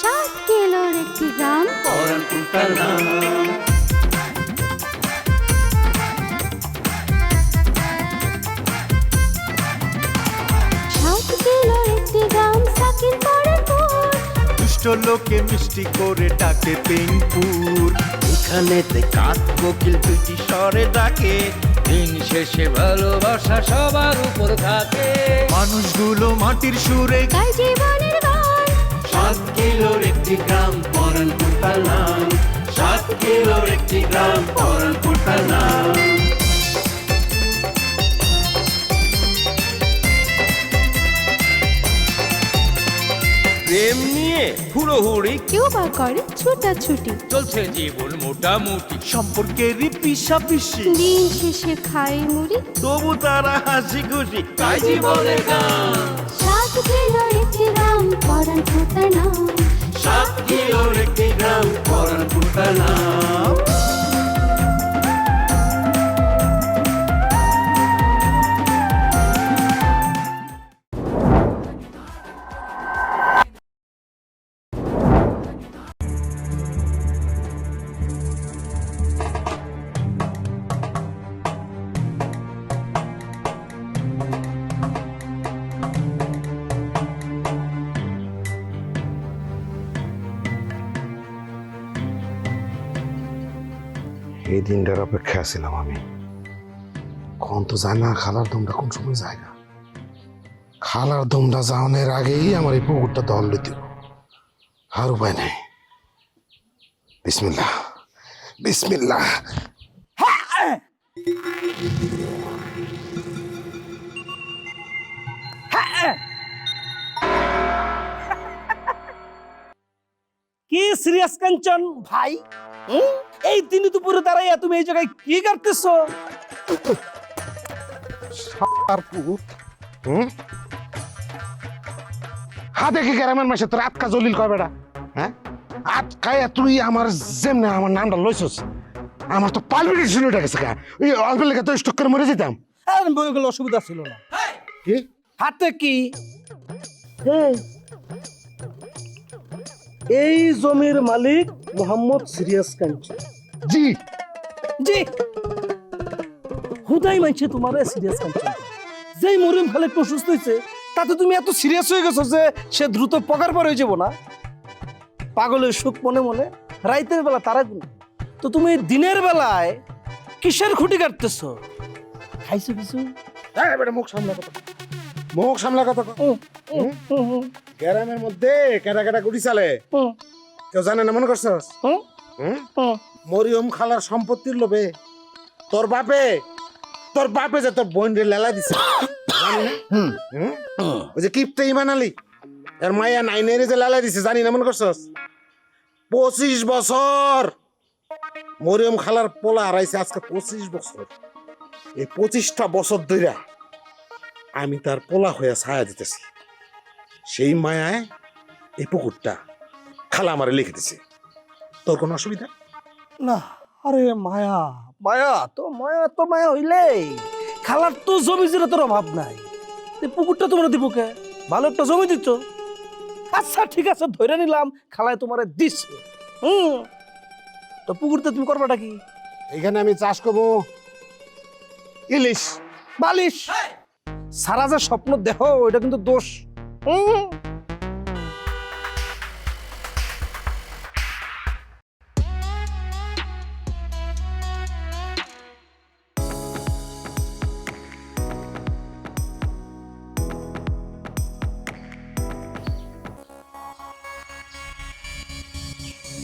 সাত কিলোর একটি গ্রাম। পরানপুরটার নাম সাত কিলোর একটি গ্রাম সাকির পরে দুষ্ট লোকে মিষ্টি করে ডাকে পেনপুর এখানেতে কাক কোকিল দুইটি স্বরে ডাকে দিন শেষে ভালোবাসা সবার উপর থাকে। মানুষগুলো মাটির সুরে গাই জীবনের গান সাত কিলোর একটি গ্রাম পরানপুরটার নাম। সাত কিলোর একটি গ্রাম পরানপুরটার নাম। প্রেম নিয়ে হুড়োহুড়ি? কেউ বা করে ছুটাছুটি। চলছে জীবন মোটামুটি। সম্পর্কেরই পিসা পিসি দিন শেষে খাই মুড়ি। তবু তারা হাসি খুশি। তাই জীবনের গান। কিলোর একটি গ্রাম পরান ফুটানা সাত কিলোর একটি গ্রাম পরানপুরটার নাম এই দিনটার অপেক্ষা ছিলাম আমি। কোন তো জানি না খালার দমটা কোন সময় যায় না? খালার দমটা যাওয়ানোর আগেই আমার এই পুকুরটা দল লইতে আর উপায় নেই। বিসমিল্লাহ। বিসমিল্লাহ। কি সিরিয়াস কাঞ্চন ভাই হুম? এই দিন দুপুরে দাঁড়াইয়া তুমি এই জায়গায় কি করতেছো হাতে কি গ্রামের মাসে তোর আটকা জলিল কয় বেটা হ্যাঁ? আটকায় তুই আমার যেমনে আমার নামটা লইছস আমার তো পালপিটেশন উঠে গেছে ওই অল্প লেগে তো স্টক করে মরে যেতাম। আর বইগুলো অসুবিধা ছিল না। কি? হাতে কি? এই, এই জমির মালিক মোহাম্মদ সিরিয়াস কাঞ্চন জি। জি। হুদাই মানছে তোমার সিরিয়াস কাঞ্চন যেই মরিম খালে একটু অসুস্থ হয়েছে তাতে তুমি এত সিরিয়াস হয়ে গেছো যে সে দ্রুত পকার পর হয়ে যাব না? পাগলের সুখ মনে মনে রাইতের বেলা তারা গুণ তো তুমি দিনের বেলায় কিসের খুঁটি কাটতেছো? খাইছো কিছু? হ্যাঁ বেটা মুখ সামলা কথা। মুখ সামলা কথা গ্রামের মধ্যে কেটা কেটা গুড়ি চালে। কেউ জানে না মনে করছস? হুম, হুম? মরিয়ম খালার সম্পত্তির লোভে। তোর বাপে তোর বাপে যে তোর বোন লেলা দিছে। জানি না? হুম। ওই যে কিপতে ইমান আলী এর মাইয়া নাইনের যে লেলা দিছে জানি না মনে করছস? পঁচিশ বছর মরিয়ম খালার পোলা হারাইছে আজকে পঁচিশ বছর। এই পঁচিশটা বছর ধইরা আমি তার পোলা হয়ে ছায়া দিতেছি। সেই মায়ায় এই পুকুরটা খালা আমারে লিখে দিছে। তোর কোনো অসুবিধা? না আরে মায়া মায়া তো মায়া তো মায়া হইলে খালার তো জমি জিরে তোর অভাব নাই। পুকুরটা তোমরা দিব কে? ভালো একটা জমি দিচ্ছ আচ্ছা ঠিক আছে ধরে নিলাম খালায় তোমারে দিচ্ছে হুম। তো পুকুরটা তুমি করবাটা কি? এখানে আমি চাষ করব ইলিশ। বালিশ। সারা যে স্বপ্ন দেখো এটা কিন্তু দোষ। হুম।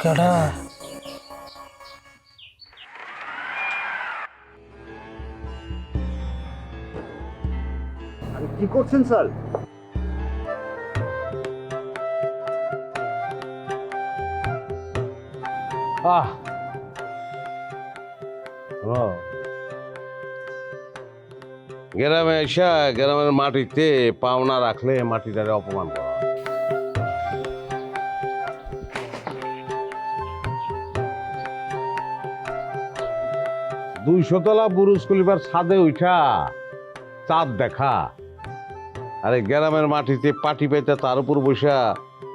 কেডা কি করছেন স্যার? আহ গ্রামে এসা গ্রামের মাটিতে পাওনা রাখলে মাটিটারে অপমান করা। হয়। দুইশো তলা বুরুজ কলিবার ছাদে উঠা, চাঁদ দেখা। আরে গ্রামের মাটিতে পাটি পাইতে তার উপর বসা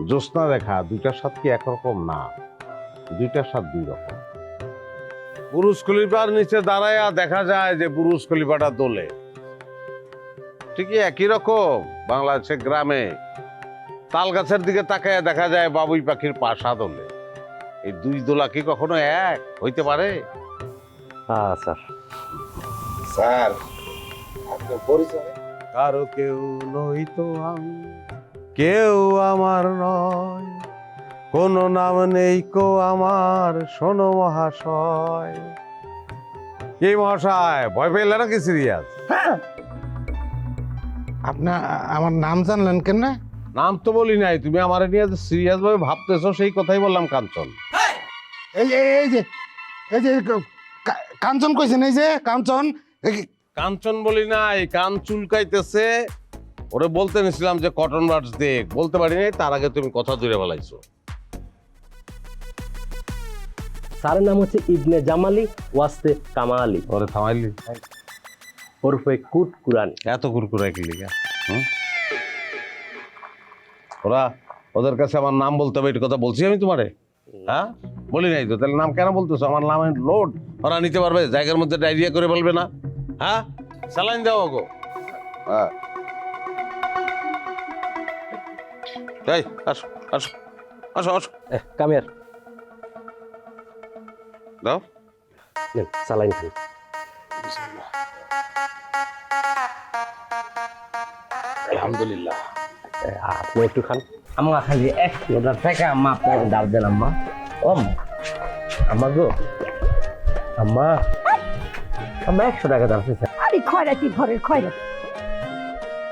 জ্যোৎস্না দেখা দুইটার স্বাদ কি একরকম না? দুইটার স্বাদ দুই রকম পুরুষ খলিফার নিচে দাঁড়ায়া দেখা যায় যে পুরুষ খলিফাটা দোলে। ঠিকই একই রকম বাংলাদেশের গ্রামে। তাল গাছের দিকে তাকায় দেখা যায় বাবুই পাখির পাশা দোলে। এই দুই দোলা কি কখনো এক? হইতে পারে? হ্যাঁ স্যার। স্যার আপনার পরিচয়? কারও কেউ নই তো আমি কেউ আমার নয়। কোনো নাম নেই কো আমার শোনো মহাশয়। কি মহাশয় ভয় পেলে নাকি সিরিয়াস? আপনার আমার নাম জানলেন কেন? নাম তো বলি নাই তুমি আমার নিয়ে সিরিয়াস ভাবে ভাবতেছো সেই কথাই বললাম কাঞ্চন। এই যে এই যে এই কাঞ্চন কইছেন এই যে কাঞ্চন কাঞ্চন বলি নাই কান চুলকাইতেছে। ওরে বলতে নিছিলাম যে কটন বার্ডস দেখ বলতে পারি নাই তার আগে তুমি কথা দূরে বলাইছো। স্যারের নাম হচ্ছে ইবনে জামালি ওয়াস্তে কামালি। ওরে থামাইলি ওরফে কুট কুরান। এত কুরকুরে কি হুম? ওরা ওদের কাছে আমার নাম বলতে হবে এটা কথা বলছি আমি তোমারে? হ্যাঁ? বলি নাই তো তাহলে নাম কেন বলতেছো? আমার নাম লোড। ওরা নিতে পারবে জায়গার মধ্যে ডায়রিয়া করে বলবে না। হ্যাঁ? স্যালাইন দাও গো হ্যাঁ। এই আসো আসো আসো আসো। কামিয়ার দাও। নেন খান। আলহামদুলিল্লাহ। আপনি একটু খান। আম্মা খালি এক হাজার টাকা আম্মা আপনাকে দাব দেন আম্মা ও আম্মা। আম্মা গো আম্মা আম্মা একশো টাকা চাইছে। আরে খয়রাতি ঘরের খয়রাতি।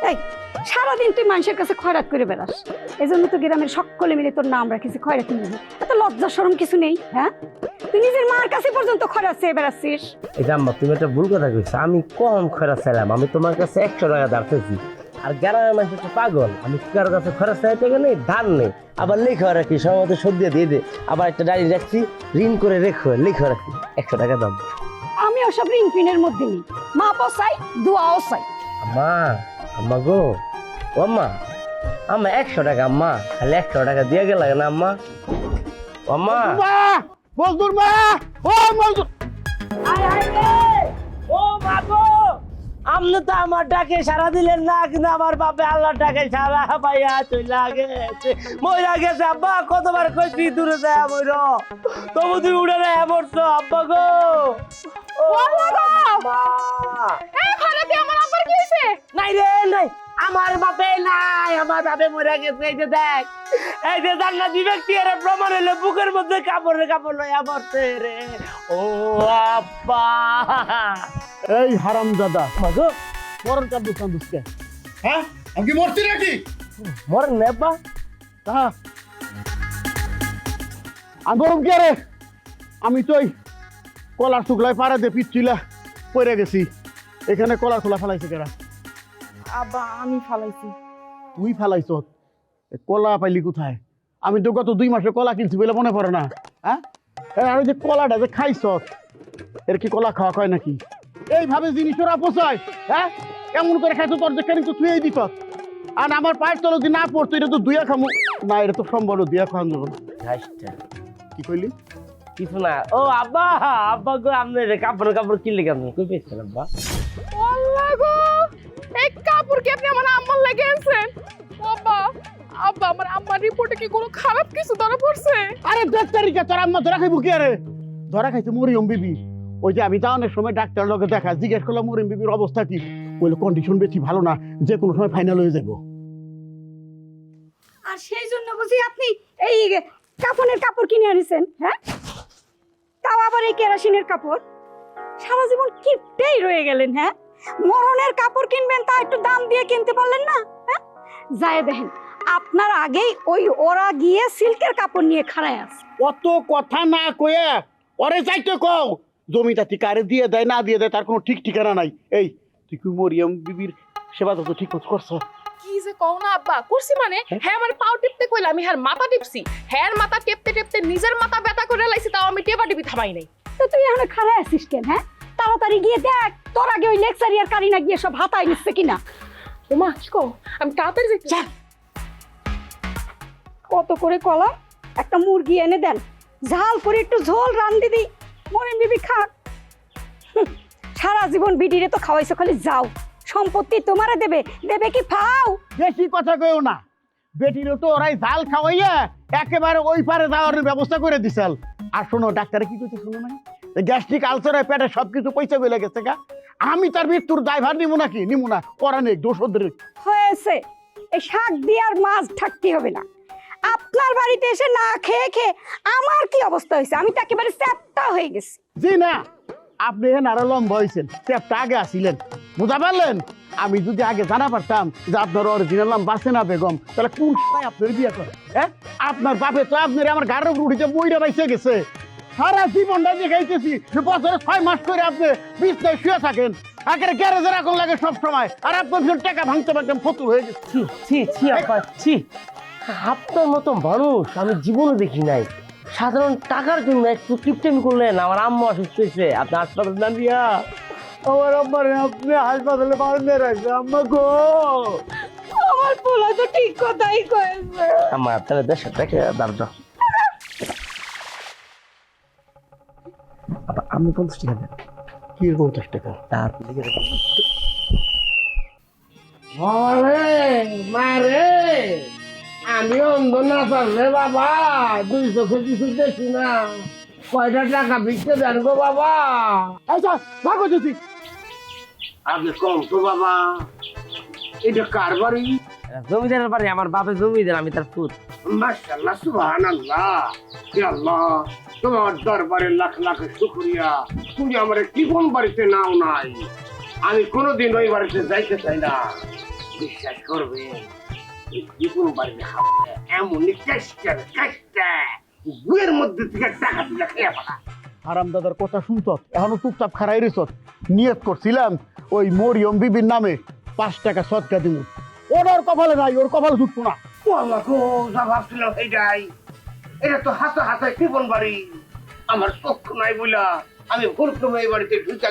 এই সারাদিন তুই মানুষের কাছে খয়রাত করে বেড়াস। এজন্য তো গ্রামের সকলে মিলে তোর নাম রাখিস খয়রাতি মিলে এত লজ্জা সরম কিছু নেই হ্যাঁ? তুই নিজের মার কাছে পর্যন্ত খয়রাত চেয়ে বেড়াচ্ছিস। এটা আম্মা তুমি একটা ভুল কথা কইছো। আমি কম খরচ চাইলাম। আমি তোমার কাছে একশো টাকা চাইছি। আর গ্রামের মানুষ হচ্ছে পাগল আমি কারোর কাছে খরচ চাইতে গেলে ধান নেই? আবার লেখা রাখি সময় মতো সব দিয়ে দিয়ে দে। আবার একটা ডায়েরি রাখছি ঋণ করে রেখো লেখা রাখি একশো টাকা দাম আমি ওসব ঋণ পিনের মধ্যে নেই। মা পসাই দোয়াও চাই। আম্মা আম্মা গো ও আম্মা আম্মা একশো টাকা আম্মা খালি একশো টাকা দিয়ে গেল না আম্মা? ও আম্মা। মজদুর মা ও মজদুর আয় আয় ও মা গো। আপনি তো আমার ডাকে সারা দিলেন না কিন্তু আমার বাপে আল্লাহ ডাকে সারা পাইয়া চইলা গেছে। মইরা গেছে আব্বা কতবার কইছি দূরে যায় মইর। তবু তুই উড়ে না এমরছো আব্বা গো। নাই রে নাই। আমার বাপে নাই আমার বাপে মরে গেছে এই যে দেখ। এই যে জান্নাতি ব্যক্তি এর প্রমাণ হলো বুকের মধ্যে কাপড়ে কাপড় লইয়া মরছে রে। ও আব্বা। এই হারাম দাদা। মাগো মরণ কান্দুস কান্দুস কে? হ্যাঁ? আমি কি মরছি নাকি? মরে নেবা তাহা আন্দোলন কে রে? আমি তো কলার শুকলাই পাড়া দিয়ে পিচ্ছিলা পড়ে গেছি। এখানে কলার খোলা ফেলাইছে কেরা? আব্বা আমি ফালাইছি। তুই ফেলাইছ? কলা পাইলি কোথায়? আমি তো গত দুই মাসে কলা কিনছি বলে মনে পড়ে না। হ্যাঁ? আর ওই যে কলাটা যে খাইছ এর কি কলা খাওয়া কয় নাকি? এইভাবে জিনিস ওরা পোষায় হ্যাঁ? এমন করে খাইছো তোর যে কেন তো তুই দিত? আর আমার পায়ের তলে যদি না পড়তো এটা তো দুইয়া খামু। না এটা তো সম্ভব না, দুইয়া খাওয়ান যাবে ঘাসটা। কি কইলি? কিছু না। ও আব্বা আব্বা গো আপনি কাপড় কাপড় কিনলে কেমন? কই পেয়েছেন আব্বা? আল্লাহ গো! এই কাপড় কি আপনি আমার আম্মার লাগে আনছেন আব্বা আব্বা আমার আম্মার রিপোর্টে কি কোনো খারাপ কিছু ধরা পড়ছে? আরে দেখ তারিখে তোর আম্মা ধরা খাইবো কি আরে? ধরা খাইছে মরিয়ম বিবি। ওই যে আমি যাওয়ানোর সময় ডাক্তার লগে দেখা জিজ্ঞেস করলাম মরিয়ম বিবির অবস্থা কি? বলে কন্ডিশন বেশি ভালো না যে কোনো সময় ফাইনাল হয়ে যাব। আর সেই জন্য বুঝি আপনি এই কাফনের কাপড় কিনে আনিছেন হ্যাঁ? তাও আবার এই কেরাসিনের কাপড়? সারা জীবন কিপটেই রয়ে গেলেন হ্যাঁ? মরণের কাপড় কিনবেন তা একটু দাম দিয়ে কিনতে পারলেন না হ্যাঁ? যায় দেখেন আপনার আগেই ওই ওরা গিয়ে সিল্কের কাপড় নিয়ে খাড়ায় আছে। অত কথা না কয়ে ওরে যাইতে কও জমিটা তুই কারে দিয়ে দেয় না দিয়ে দেয় তার কোনো ঠিক ঠিকানা নাই। এই তুই কি মরিয়ম বিবির সেবা তো ঠিক মতো করছ? কি যে কও না আব্বা করছি মানে? হ্যাঁ? আমার পাও টিপতে কইলা আমি হ্যাঁ মাথা টিপছি। হ্যাঁ মাথা টেপতে টেপতে নিজের মাথা ব্যথা করে লাইছি তাও আমি টেপা টিপি থামাই নাই। তো তুই এখানে খাড়ায় আছিস কেন হ্যাঁ? তাড়াতাড়ি গিয়ে দেখ তোর আগে ওই লেকচারি আর কারিনা গিয়ে সব হাতায় নিচ্ছে কিনা। ওমা কি কও? আমি তাড়াতাড়ি যাইতে কত করে কলা? একটা মুরগি এনে দেন ঝাল করে একটু ঝোল রান্ধি দিই। মরিন বিবি খাক। সারা জীবন বিডিরে তো খাওয়াইছো খালি যাও। সম্পত্তি তোমারে দেবে দেবে কি ফাও? বেশি কথা কইও না। বেটিরও তো ওরাই জাল খাওয়াইয়া একেবারে ওই পারে যাওয়ার ব্যবস্থা করে দিছাল। আর শোনো ডাক্তারে কি কইছে শোনো না গ্যাস্ট্রিক আলসারে পেটে সবকিছু পয়সা গলে গেছে গা। আমি তার মৃত্যুর দায়ভার নিব নাকি? নিব না করা নেই দোষ হয়েছে। এই শাক দিয়ে আর মাছ থাকতে হবে না। আপনার বাড়িতে এসে না খেয়ে খেয়ে আমার কি অবস্থা হয়েছে? আমি তো একেবারে চ্যাপটা হয়ে গেছি। জি না আপনি এখানে আরও লম্বা হয়েছেন স্টেপটা আগে আসিলেন। বুঝা পারলেন? আমি যদি আগে জানা পারতাম যে আপনার অরিজিনাল নাম বাসেনা বেগম তাহলে কোন সময় আপনার বিয়ে করে হ্যাঁ? আপনার বাপে তো আপনার আমার গাড়ি উঠিতে বইটা বাইসে গেছে। সারা জীবনটা দেখাইতেছি যে বছরে ছয় মাস করে আপনি বিছনায় শুয়ে থাকেন। আগে গ্যারেজের এখন লাগে সব সময় আর আপনার টাকা ভাঙতে ভাঙতে ফতুর হয়ে গেছে। ছি ছি ছি ছি। আপনার মতো মানুষ আমি জীবনে দেখি নাই। সাধারণ টাকার জন্য একটু কিপটেমি করলেন আমার আম্মা অসুস্থ হয়েছে। আপনি হাসপাতাল না দিয়া। আমার আব্বারে আপনি হাসপাতালে বাড়িতে রাখছে আম্মা গো। আমার পোলা তো ঠিক কথাই কয়েছে। আম্মা তাহলে দেশ দেখে দাঁড় আমি পঞ্চাশ টাকা দেন। কি পঞ্চাশ টাকা? তার রাখুন। মারে মারে আমি অন্ধ না পারলে বাবা দুই চোখে কিছু দেখি না। কয়টা টাকা বিকতে দেন গো বাবা? আচ্ছা ভাগো যদি আপনি কম তো বাবা। এটা কার বাড়ি? জমিদারের বাড়ি আমার বাপের জমিদার আমি তার পুত। মাশাআল্লাহ সুবহানাল্লাহ। ইয়া আল্লাহ তোমার দরবারে লাখ লাখ শুকরিয়া। তুমি আমার কি জীবন বাড়িতে নাও নাই? আমি কোনোদিন ওই বাড়িতে যাইতে চাই না। বিশ্বাস করবে জীবন বাড়িতে খাবে এমনই গুয়ের মধ্যে থেকে টাকা দিলে খেয়ে পালা হারাম দাদার কথা শুনত এখনও চুপচাপ খারাই রেছ নিয়ত করছিলাম, ওই মরিয়ম বিবির নামে পাঁচ টাকা সৎকা দিব। ওর কপালে নাই, ওর কপালে ঢুকতো না। ও যা ভাবছিলাম এইটাই এটা তো হাতে হাতে জীবন বাড়ি। আমার চক্ষু নাই বইলা। আমি ভুলক্রমে এই বাড়িতে ঢুকে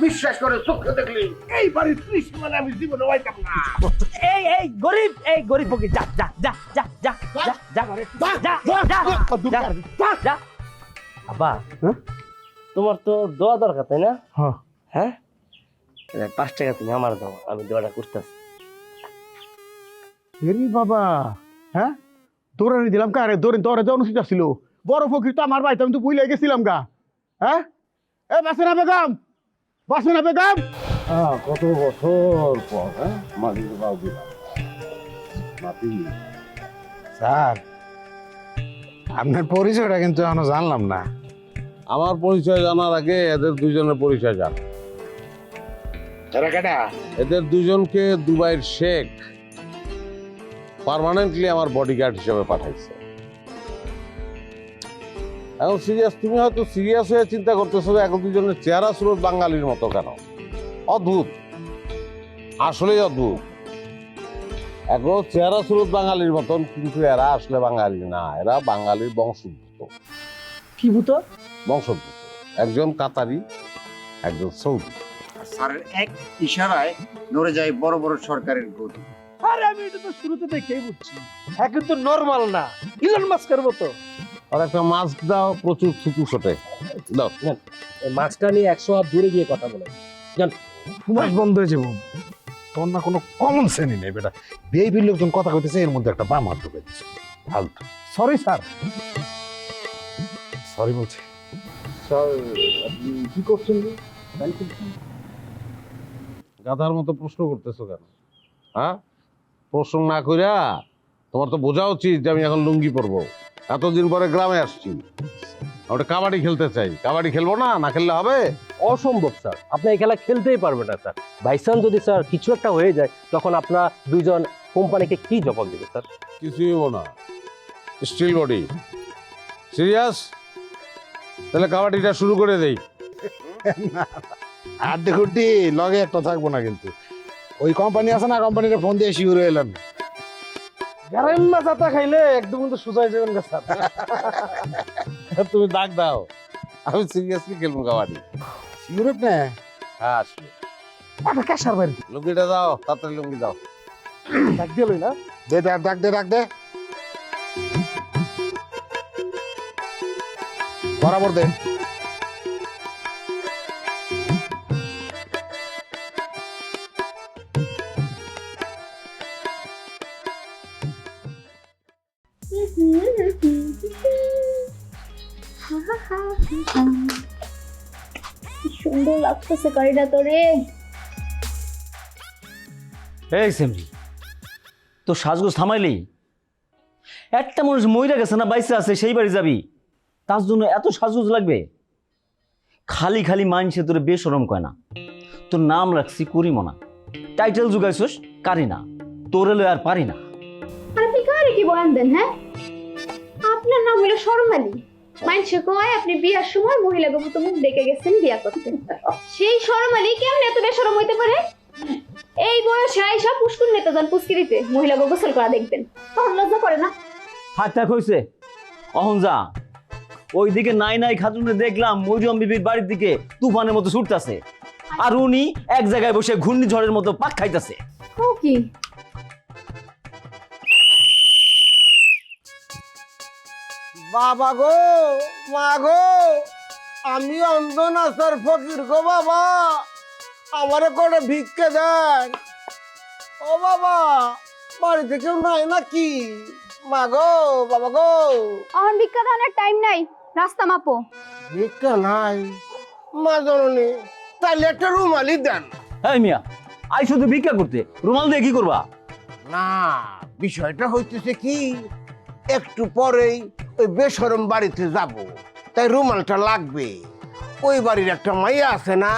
বিশ্বাস করে চোখে দেখলি এই বাড়ির ত্রিসীমানা আমি জীবনে পাইতাম না। এই এই গরিব এই গরিব বকে যা যা যা যা যা বাবা হ্যাঁ? তোমার তো দোয়া দরকার তাই না? হ্যাঁ।, হ্যাঁ? পাঁচ টাকা তুমি আমার দাও আমি বাবা হ্যাঁ? দিলাম কারে? দৌড়ে দৌড়ে যাওয়ানো ছিল বড় ফকির তো আমার ভাই আমি তো বুঝলে গেছিলাম গা। হ্যাঁ? এ বাসেনা বেগম! বাসেনা বেগম! কত বছর পর হ্যাঁ? দিলাম। স্যার আপনার পরিচয়টা কিন্তু এখনও জানলাম না। আমার পরিচয় জানার আগে এদের দুজনের পরিচয় জান। এদের দুজনকে দুবাইয়ের শেখ পার্মানেন্টলি আমার বডিগার্ড হিসেবে পাঠাইছে। এখন সিরিয়াস তুমি হয়তো সিরিয়াস হয়ে চিন্তা করতেছো যে এখন দুজনের চেহারা স্রোত বাঙালির মতো কেন? অদ্ভুত। আসলেই অদ্ভুত। এখন চেহারা স্রোত বাঙালির মতন কিন্তু এরা আসলে বাঙালি না। এরা বাঙালির বংশোদ্ভূত। কি ভূত? বংশোদ্ভূত। একজন কাতারি একজন সৌদি। স্যারের এক ইশারায় নড়ে যায় বড় বড় সরকারের গতি আরে আমি এটা তো শুরুতে দেখেই বুঝছি। হ্যাঁ কিন্তু নর্মাল না। ইলন মাস্কের মতো। আর একটা মাস্ক দাও প্রচুর থুতু ছোটে দাও। মাছটা নিয়ে একশো হাত দূরে গিয়ে কথা বলে। মাস বন্ধ হয়ে যাব। তোর না কোনো কমন সেন্সই নেই বেটা। বিএপির লোকজন কথা কইতেছে এর মধ্যে একটা বাম হাত ঢুকে দিচ্ছে ফালতু। সরি স্যার সরি বলছি। কি করছেন? গাধার মতো প্রশ্ন করতেছো কেন? হ্যাঁ? প্রশ্ন না কইরা তোমার তো বোঝা উচিত যে আমি এখন লুঙ্গি পরবো। এতদিন পরে গ্রামে আসছি। ওটা কাবাডি খেলতে চাই। কাবাডি খেলব না? না খেললে হবে? অসম্ভব স্যার। আপনি এই খেলা খেলতেই পারবেন না স্যার। বাইসান যদি স্যার কিছু একটা হয়ে যায় তখন আপনার দুইজন কোম্পানিকে কি জবাব দেবে স্যার? কিছুই হব না। Steel body. সিরিয়াস? তাহলে কাবাডিটা শুরু করে দেই। আর দেখুটি লগে একটা থাকব না কিন্তু। ওই কোম্পানি আছে না কোম্পানিটা ফোন দিয়ে শিউর এলাম গ্যারাইম্মা চাতা খাইলে একদম কিন্তু সুজাই যাবেন গা স্যার। তুমি ডাক দাও। আমি সিরিয়াসলি খেলব কাবাডি। ইউরোপ না হ্যাঁ আসবে আটা কাশার বাড়ি? লুঙ্গিটা দাও তাড়াতাড়ি লুঙ্গি দাও। ডাক দিয়ে লই না? দে দে দে দে। বরাবর দে। সুন্দর লাগতেছে গাড়িটা তোরে। এই তো সাজগোজ থামাইলি? একটা মানুষ মইরা গেছে না বাইসে আছে সেই বাড়ি যাবি। তার জন্য এত সাজগোজ লাগবে? খালি খালি মানছে তোর বেসরম কয় না। তোর নাম রাখছি করিমনা। টাইটেল জুগাইছস কারি না তোরে লয় আর পারি না। আর কি বয়ান দেন হ্যাঁ? আপনার নাম হলো শর্মালি। মানুষে কয় আপনি বিয়ার সময় মহিলা মুখ ডেকে গেছেন বিয়া করতে। সেই শর্মালি কেমন এত বেসরম হইতে পারে? এই বয়সে আইসা পুষ্কুর নেতা যান মহিলা গোসল করা দেখবেন। তখন লজ্জা করে না? থাক অহন যা। ওইদিকে নাই নাই খাতুনে দেখলাম মরিয়ম বিবির বাড়ির দিকে তুফানের মতো ছুটতাছে। আর উনি এক জায়গায় বসে ঘূর্ণিঝড়ের মতো পাক খাইতাছে। ও কি? বাবা গো মা গো আমি অন্ধ না স্যার ফকির গো বাবা। আমারে করে ভিক্ষে দেন। ও বাবা বাড়িতে কেউ নাই নাকি? মা গো বাবা গো। আমার ভিক্ষা দানের টাইম নাই রাস্তা মাপো। ভিক্ষা নাই? মা জননী তাহলে একটা রুমালি দেন। এই মিয়া আই শুধু ভিক্ষা করতে রুমাল দিয়ে কি করবা? না বিষয়টা হইতেছে কি একটু পরেই ওই বেসরম বাড়িতে যাব। তাই রুমালটা লাগবে। ওই বাড়ির একটা মাইয়া আছে না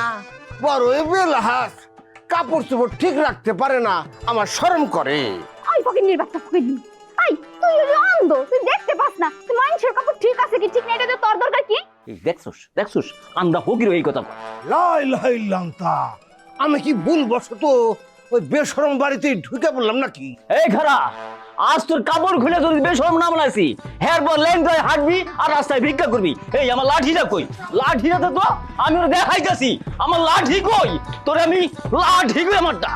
বড়ই বেলাহাস। কাপড় চোপড় ঠিক রাখতে পারে না আমার শরম করে। আই আই তুই হলি অন্ধ তুই দেখতে পাস না। তুই মানুষের কাপড় ঠিক আছে কি ঠিক নাই এটা তোর দরকার কি? দেখছস দেখছস আমরা ফকির এই কথা। লাই লাই লান্তা আমি কি ভুল বসত ওই বেসরম বাড়িতে ঢুকে পড়লাম নাকি? এই খারা আজ তোর কাপড় খুলে তোর বেশরম না বানাইছি হের পর লেন ধরে হাঁটবি আর রাস্তায় ভিক্ষা করবি। এই আমার লাঠিটা কই? লাঠিটা তো আমি ওরা দেখাইতেছি। আমার লাঠি কই? তোরে আমি লাঠি কই আমারটা?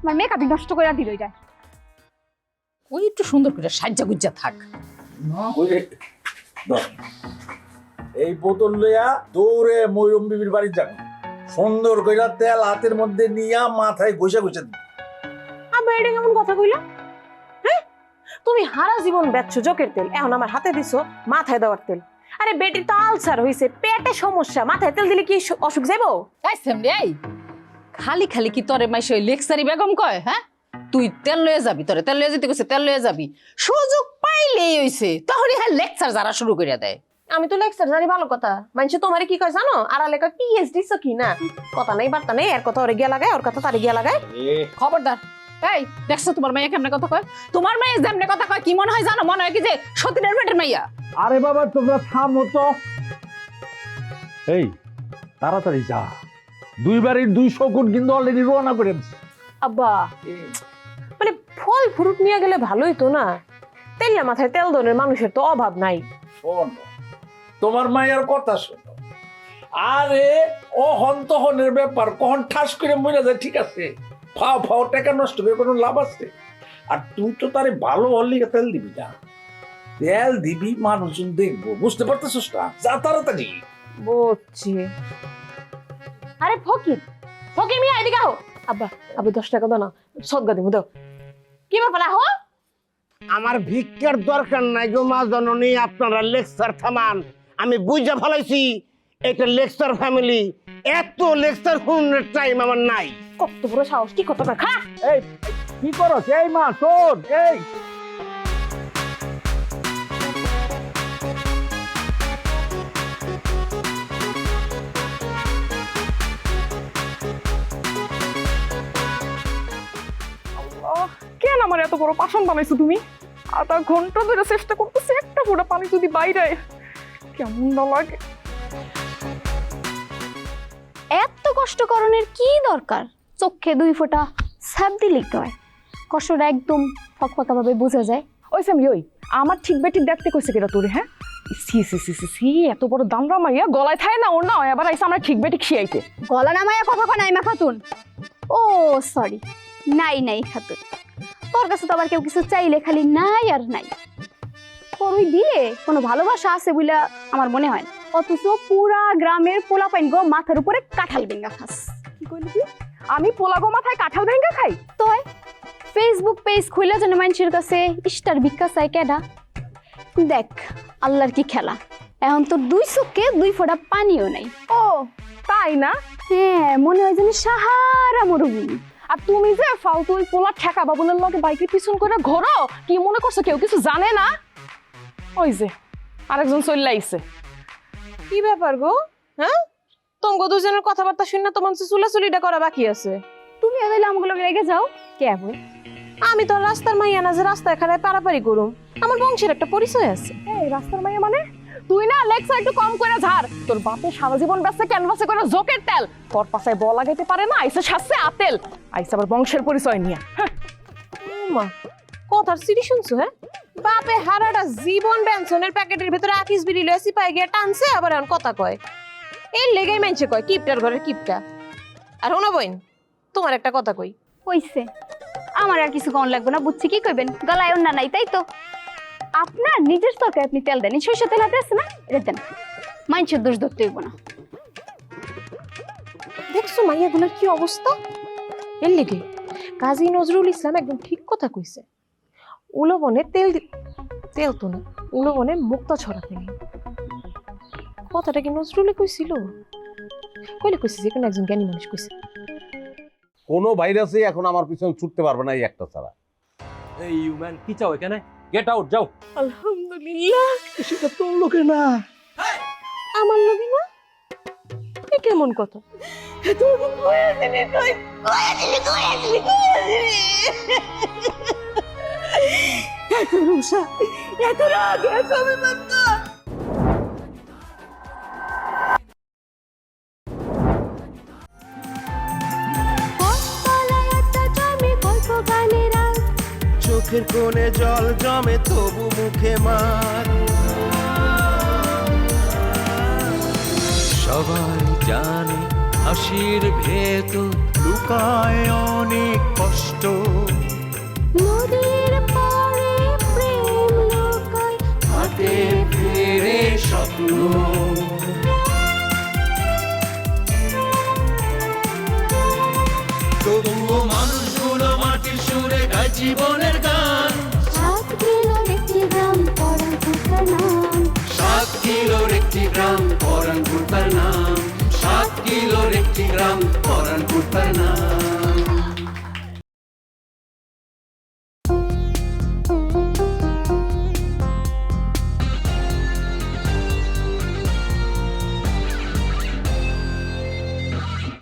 আমার মেকআপই নষ্ট করে দিল এটা। ওই একটু সুন্দর করে সাজ্জা গুজ্জা থাক। এই বোতল লইয়া দৌড়ে ময়ূরম বিবির বাড়ি যাবে। সুন্দর কইরা তেল হাতের মধ্যে নিয়া মাথায় ঘষে ঘষে দিবে। এটা কেমন কথা কইলা? হ্যাঁ? তুমি হারা জীবন বেচছো জকের তেল এখন আমার হাতে দিছো মাথায় দেওয়ার তেল। আরে বেটির তো আলসার হইছে পেটে সমস্যা মাথায় তেল দিলে কি অসুখ যাইবো? এই খালি খালি কি তোরে লেকচারি বেগম কয় হ্যাঁ? তুই তেল লয়ে যাবি তোরে তেল লয়ে যেতে কইছে তেল লয়ে যাবি। সুযোগ পাইলেই হইছে তখনই হ্যাঁ লেকচার যারা শুরু করে দেয়। আমি তো লেকচার জানি ভালো কথা। মানুষ তোমারে কি কয় জানো? আর লেখা পিএইচডি কি না? কথা নেই বার্তা নেই এর কথা ওরে গিয়া লাগায় ওর কথা তারে গিয়া লাগায়। খবরদার। এই দেখছ তোমার মাইয়া কেমনে কথা কয়? তোমার মাইয়া যেমনে কথা কয় কি মনে হয় জানো? মনে হয় কি যে সতীনের পেটের মাইয়া। আরে বাবা তোমরা থামো তো। এই তাড়াতাড়ি যা। দুই বাড়ির দুই শকুন কিন্তু অলরেডি রওনা করে আব্বা মানে ফল ফ্রুট নিয়ে গেলে ভালোই তো না? তেলিয়া মাথায় তেল দনের মানুষের তো অভাব নাই। শোনো তোমার মায়ের কথা শোনো। আরে ও হন্তহনের ব্যাপার কখন ঠাস করে মরে যায় ঠিক আছে? ফাও ফাও টাকা নষ্ট করে কোনো লাভ আছে? আর তুই তো তারে ভালো হলি তেল দিবি না। তেল দিবি মানুষজন দেখব। বুঝতে পারতেছিস না? যা তাড়াতাড়ি। বুঝছি আরে ফকির ফকির মিয়া এদিকে আহো আব্বা আব্বা দশ টাকা দাও না সদগা দিব দাও। কি ব্যাপার আহো? আমার ভিক্ষার দরকার নাই গো মা জননী আপনারা লেকচার থামান। আমি বুঝা ফেলাইছি এটা লেকচার ফ্যামিলি। এত লেকচার শুনের টাইম আমার নাই। কত বড় সাহস কি কত খা এই কি করো? এই মা শোন এই। আল্লাহ, কেন আমার এত বড় পাষাণ বানাইছো তুমি? আধা ঘণ্টা ধরে চেষ্টা করতেছি একটা ফোঁটা পানি যদি বাইরে। কেমন না লাগে। এত কষ্ট করণের কি দরকার? চোখে দুই ফোঁটা সাপ দিলেই তো হয়। কষ্টটা একদম ফকফকা ভাবে বোঝা যায়। ওই সামরি ওই। আমার ঠিক বেঠিক দেখতে কইছে কেটা তোরে হ্যাঁ? সি সি সি সি সি এত বড় দামরা মাইয়া গলায় থাকে না ওর না এবার আইসা আমরা ঠিক বেঠিক খিয়াইতে গলা নামাইয়া কথা কয় নাইমা খাতুন। ও সরি নাই নাই খাতুন। তোর কাছে তো আবার কেউ কিছু চাইলে খালি নাই আর নাই। ওই দিলে কোনো ভালোবাসা আছে বলে আমার মনে হয় না। অথচ পুরা গ্রামের পোলা পাইন গো মাথার উপরে কাঁঠাল বেঙ্গা খাস। কি তুই? আমি পোলা গো মাথায় কাঁঠাল বেঙ্গা খাই? তো ফেসবুক পেজ খুলে যেন মানুষের কাছে স্টার ভিক্ষা চাই কেডা? দেখ আল্লাহর কি খেলা। এখন তো দুই চোখে দুই ফোঁটা পানিও নাই। ও তাই না? হ্যাঁ মনে হয় যেন সাহারা মরুভূমি। আর তুমি যে ফালতু ওই পোলা ঠেকা বাবুলের লগে বাইকের পিছন করে ঘোরো কি মনে করছ কেউ কিছু জানে না? ওই যে আরেকজন চলে আইছে। কি ব্যাপার গো হ্যাঁ? তোমাকে দুজনের কথাবার্তা শুনে তোমার চুলাচুলিটা করা বাকি আছে। তুমি এদের আমগুলো রেগে যাও। কে বল আমি তো রাস্তার মাইয়া না যে রাস্তায় খাড়ায় পারাপারি করুম। আমার বংশের একটা পরিচয় আছে। এই রাস্তার মাইয়া মানে? তুই না লেক্সা একটু কম করে ঝাড়। তোর বাপে সারা জীবন ব্যস্ত ক্যানভাসে করে জোকের তেল। তোর পাশায় বল লাগাইতে পারে না আইসে শাসছে আতেল আইসে আবার বংশের পরিচয় নিয়ে। মা কথার সিরি শুনছো হ্যাঁ? বাপে হারাটা জীবন বেনসনের প্যাকেটের ভিতরে আকিস বিড়ি লয়ে সিপাই গিয়ে টানছে আবার এখন কথা কয়। এর লেগেই মানছে কয় কিপটার ঘরের কিপটা। আর হনো বইন তোমার একটা কথা কই। কইছে আমার আর কিছু কম লাগবে না বুঝছি কি কইবেন? গলায় অন্য নাই তাই তো। আপনার নিজের তরকারি আপনি তেল দেন সরষে তেল হাতে আছে না? এটা দেন মানুষের দোষ ধরতে হইব না। দেখছ মাইয়াগুলোর কি অবস্থা? এর লেগে কাজী নজরুল ইসলাম একদম ঠিক কথা কইছে। উলবনে তেল তেল তো না উলবনে মুক্ত ছড়াতে নেই। কথাটা কি নজরুলে কইছিল? কইলে কইছে যে কোনো একজন জ্ঞানী মানুষ কইছে। কোনো ভাইরাসই এখন আমার পিছনে ছুটতে পারবে না এই একটা ছাড়া। এই ইউম্যান কি চাও এখানে? গেট আউট যাও। আলহামদুলিল্লাহ। সেটা তোর লোকে না। আমার লগে না? এ কেমন কথা? এত রুষা এত রাগ এত অভিমান। চোখের কোণে জল জমে তবু মুখে মার। সবাই জানে হাসির ভেত লুকায় পরানপুর তার নাম